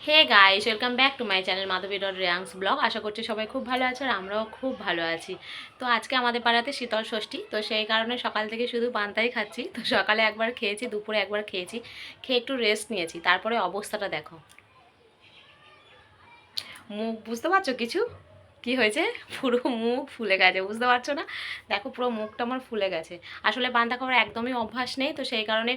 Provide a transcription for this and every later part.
Hey guys welcome back to my channel Madhabi dot Reangs blog আশা করছি সবাই খুব ভালো আছে আর আমরাও খুব ভালো আছি। তো আজকে আমাদের পাড়াতে শীতল ষষ্ঠী, তো সেই কারণে সকাল থেকে শুধু পান্তাই খাচ্ছি। তো সকালে একবার খেয়েছি, দুপুরে একবার খেয়েছি, খেয়ে একটু রেস্ট নিয়েছি। তারপরে অবস্থাটা দেখো। মুখ, বুঝতে পারছ কিছু? কি হয়েছে? পুরো মুখ ফুলে গেছে, বুঝতে পারছ না? দেখো পুরো মুখটা আমার ফুলে গেছে। আসলে পান্তা খাওয়ার একদমই অভ্যাস নেই, তো সেই কারণে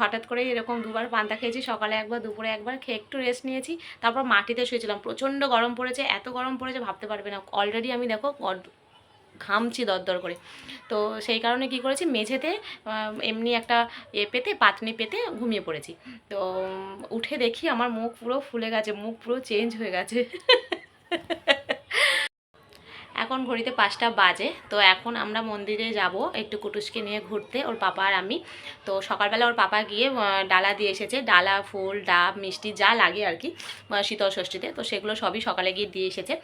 হঠাৎ করে এরকম দুবার পান্তা খেয়েছি, সকালে একবার, দুপুরে একবার খেয়ে একটু রেস্ট নিয়েছি, তারপর মাটিতে শুয়েছিলাম। প্রচণ্ড গরম পড়েছে, এত গরম পড়েছে, ভাবতে পারবে না। অলরেডি আমি দেখো ঘামছি দরদর করে। তো সেই কারণে কি করেছি, মেঝেতে এমনি একটা এ পেতে, পাতনি পেতে ঘুমিয়ে পড়েছি। তো, উঠে দেখি আমার মুখ পুরো ফুলে গেছে, মুখ পুরো চেঞ্জ হয়ে গেছে। এখন ঘড়িতে পাঁচটা বাজে, তো এখন আমরা মন্দিরে যাব একটু কুটুসকে নিয়ে ঘুরতে, ওর পাপা আর আমি। তো সকালবেলা ওর পাপা গিয়ে ডালা দিয়ে এসেছে, ডালা, ফুল, ডাব, মিষ্টি, যা লাগে আর কি শীতল ষষ্ঠীতে। তো সেগুলো সবই সকালে গিয়ে দিয়ে এসেছে।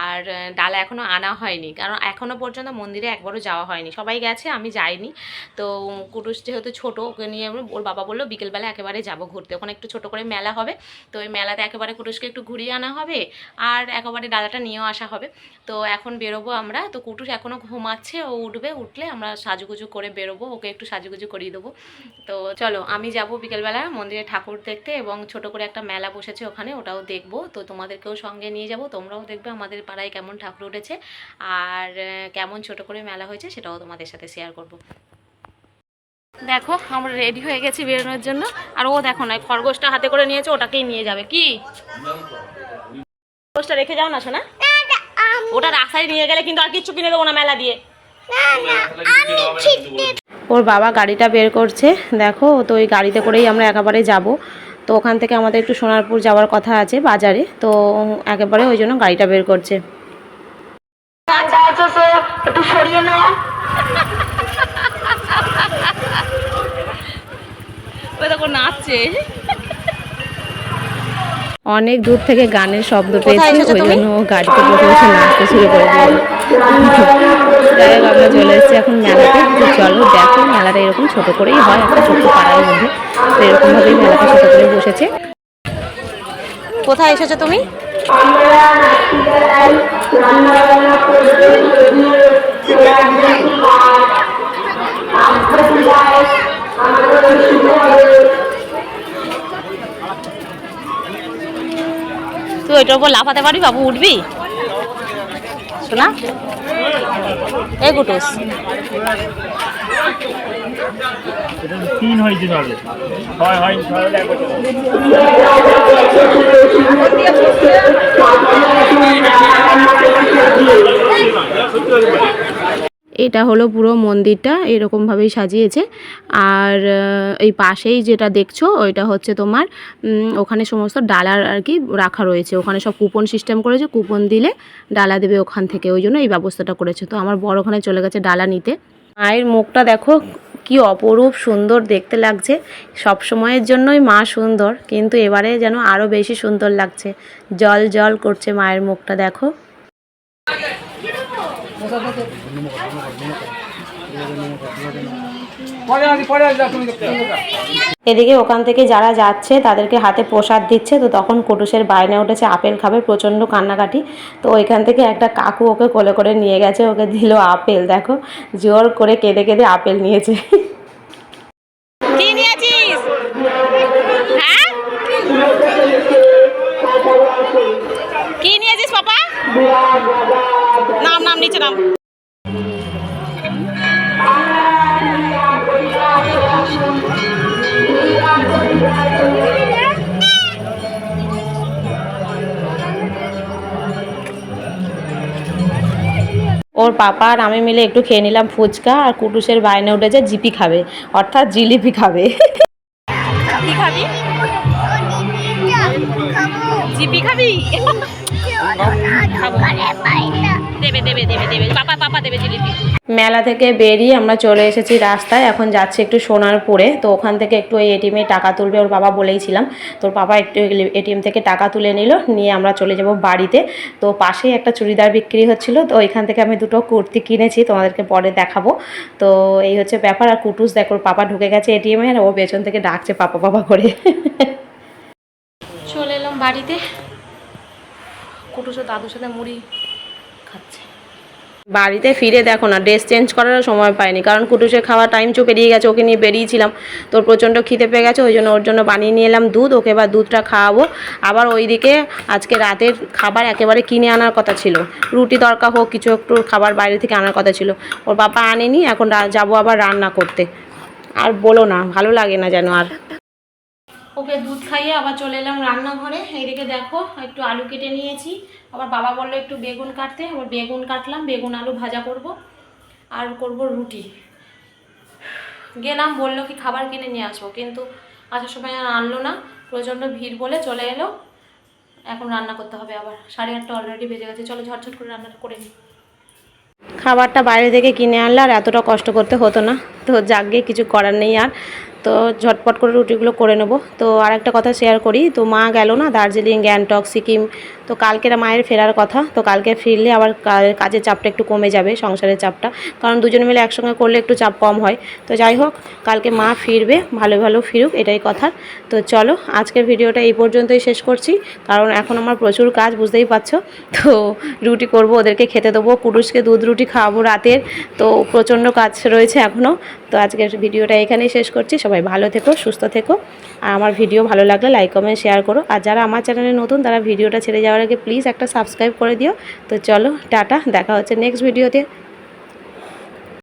আর ডালা এখনও আনা হয়নি, কারণ এখনও পর্যন্ত মন্দিরে একবারও যাওয়া হয়নি। সবাই গেছে, আমি যাইনি। তো কুটুস যেহেতু ছোটো, ওকে নিয়ে ওর বাবা বলল, বিকেলবেলা একেবারে যাব ঘুরতে। ওখানে একটু ছোটো করে মেলা হবে, তো ওই মেলাতে একেবারে কুটুসকে একটু ঘুরিয়ে আনা হবে, আর একেবারে ডালাটা নিয়েও আসা হবে। তো এখন বেরোবো আমরা। তো কুটুস এখনও ঘুমাচ্ছে, ও উঠবে, উঠলে আমরা সাজুগুজু করে বেরোবো, ওকে একটু সাজুগুজু করিয়ে দেবো। তো চলো, আমি যাব বিকেলবেলা মন্দিরে ঠাকুর দেখতে এবং ছোট করে একটা মেলা বসেছে ওখানে, ওটাও দেখব। তো তোমাদেরকেও সঙ্গে নিয়ে যাব, তোমরাও দেখবে আমাদের পাড়ায় কেমন ঠাকুর উঠেছে আর কেমন ছোট করে মেলা হয়েছে সেটাও তোমাদের সাথে শেয়ার করব। দেখো, আমরা রেডি হয়ে গেছি বেরোনোর জন্য। আর ও দেখো না, খরগোশটা হাতে করে নিয়েছে, ওটাকেই নিয়ে যাবে। কি? খরগোশটা রেখে যাও না শোনা ওটা রাস্তায় নিয়ে গেলে কিন্তু আর কিচ্ছু কিনে দেবো না মেলা দিয়ে। ওর বাবা গাড়িটা বের করছে দেখো তো ওই গাড়িতে করেই আমরা একেবারে যাব। তো ওখান থেকে আমাদের একটু সোনারপুর যাওয়ার কথা আছে বাজারে তো একেবারে ওই জন্য গাড়িটা বের করছে। একটু সরিয়ে নাও ওই দেখো নাচছে। অনেক দূর থেকে গানের শব্দ পেয়েছি ওই জন্য ও গাড়িতে বসে বসে নাচতে শুরু করে দিল। যাই হোক আমরা চলে এসেছি এখন মেলাতে। চলো দেখো মেলাটা এরকম ছোট করেই হয় একটা ছোট্ট পাড়ার মধ্যে। তো এরকমভাবেই মেলাটা ছোট করে বসেছে। কোথায় এসেছ তুমি? তুই ওইটার উপর লাফাতে পারবি বাবু উঠবি? শোনা? এই গুটুস। তিন হয়েছিল আগে। হয় হয় এটা হলো পুরো মন্দিরটা এরকমভাবেই সাজিয়েছে। আর এই পাশেই যেটা দেখছ, ওইটা হচ্ছে তোমার ওখানে সমস্ত ডালার আর কি রাখা রয়েছে। ওখানে সব কুপন সিস্টেম করেছে, কুপন দিলে ডালা দেবে ওখান থেকে। ওই জন্য এই ব্যবস্থাটা করেছে। তো আমার বড় ওখানে চলে গেছে ডালা নিতে। মায়ের মুখটা দেখো, কি অপরূপ সুন্দর দেখতে লাগছে। সব সময়ের জন্যই মা সুন্দর, কিন্তু এবারে যেন আরও বেশি সুন্দর লাগছে। জল জল করছে মায়ের মুখটা, দেখো। এদিকে ওখান থেকে যারা যাচ্ছে, তাদেরকে হাতে প্রসাদ দিচ্ছে। তো তখন কুটুসের বায়না উঠেছে, আপেল খাবে, প্রচণ্ড কান্নাকাটি। তো ওইখান থেকে একটা কাকু ওকে কোলে করে নিয়ে গেছে, ওকে দিল আপেল। দেখো, জোর করে কেঁদে কেঁদে আপেল নিয়েছে কি নিয়েছিস হ্যাঁ কি নিয়েছিস পাপা নাম নাম ওর পাপা আর আমি মিলে একটু খেয়ে নিলাম ফুচকা আর কুটুসের বায়নে উঠেছে জিপি খাবে অর্থাৎ জিলিপি খাবে কি খাবি জিপি খাবি দেবে দেবে দেবে দেবে পাপা পাপা দেবে মেলা থেকে বেরিয়ে আমরা চলে এসেছি রাস্তায়, এখন যাচ্ছি একটু সোনারপুরে। তো ওখান থেকে একটু ওই এটিএমে টাকা তুলবে, ওর বাবা বলেইছিলাম। তোর বাবা একটু এটিএম থেকে টাকা তুলে নিল, নিয়ে আমরা চলে যাব বাড়িতে। তো পাশেই একটা চুড়িদার বিক্রি হচ্ছিল, তো ওইখান থেকে আমি দুটো কুর্তি কিনেছি, তোমাদেরকে পরে দেখাবো। তো এই হচ্ছে ব্যাপার, আর কুটুস দেখো পাপা ঢুকে গেছে এটিএমে আর ও পেছন থেকে ডাকছে পাপা পাপা করে। চলে এলাম বাড়িতে। কুটুসো দাদুর সাথে মুড়ি খাচ্ছে বাড়িতে ফিরে দেখো না ড্রেস চেঞ্জ করারও সময় পাইনি। কারণ কুটুসের খাওয়া টাইম চো পেরিয়ে গেছে, ওকে নিয়ে বেরিয়েছিলাম। তোর প্রচণ্ড খিদে পেয়ে গেছে, ওই জন্য ওর জন্য বানিয়ে নিয়ে এলাম দুধ, ওকে এবার দুধটা খাওয়াবো। আবার ওইদিকে আজকে রাতের খাবার একেবারে কিনে আনার কথা ছিল। রুটি দরকার হোক, কিছু একটু খাবার বাইরে থেকে আনার কথা ছিল। ওর বাবা আনেনি, এখন যাব আবার রান্না করতে। আর বলো না, ভালো লাগে না যেন আর ওকে দুধ খাইয়ে আবার চলে এলাম রান্নাঘরে। এইদিকে দেখো, একটু আলু কেটে নিয়েছি। আবার বাবা বলল একটু বেগুন কাটতে। আবার বেগুন কাটলাম, বেগুন আলু ভাজা করব। আর করব রুটি। গেলাম, বলল কি খাবার কিনে নিয়ে আসব। কিন্তু আসার সময় আর আনলো না। প্রচণ্ড ভিড় বলে চলে এলো। এখন রান্না করতে হবে আবার। সাড়ে আটটা অলরেডি বেজে গেছে। চলো ঝটঝট করে রান্নাটা করে নিই। খাবারটা বাইরে থেকে কিনে আনলে আর এতটা কষ্ট করতে হতো না। তো যাকে কিছু করার নেই আর। তো ঝটপট করে রুটিগুলো করে নেব। তো আর একটা কথা শেয়ার করি, তো মা গেল না দার্জিলিং, গ্যাংটক, সিকিম, তো কালকের মায়ের ফেরার কথা। তো কালকে ফিরলে আবার কাজের চাপটা একটু কমে যাবে, সংসারের চাপটা। কারণ দুজনে মিলে একসঙ্গে করলে একটু চাপ কম হয়। তো যাই হোক, কালকে মা ফিরবে, ভালো ভালো ফিরুক, এটাই কথা। তো চলো, আজকের ভিডিওটা এই পর্যন্তই শেষ করছি। কারণ এখন আমার প্রচুর কাজ, বুঝতেই পারছ? তো রুটি করব, ওদেরকে খেতে দেবো কুটুসকে দুধ রুটি খাওয়াবো রাতের। তো প্রচণ্ড কাজ রয়েছে এখনও তো আজকের ভিডিওটা এখানেই শেষ করছি। সবাই ভালো থেকো, সুস্থ থেকো। আর আমার ভিডিও ভালো লাগলে লাইক, কমেন্ট, শেয়ার করো। আর যারা আমার চ্যানেলে নতুন, তারা ভিডিওটা ছেড়ে যাওয়ার আগে প্লিজ একটা সাবস্ক্রাইব করে দিও। তো চলো, টাটা, দেখা হচ্ছে নেক্সট ভিডিওতে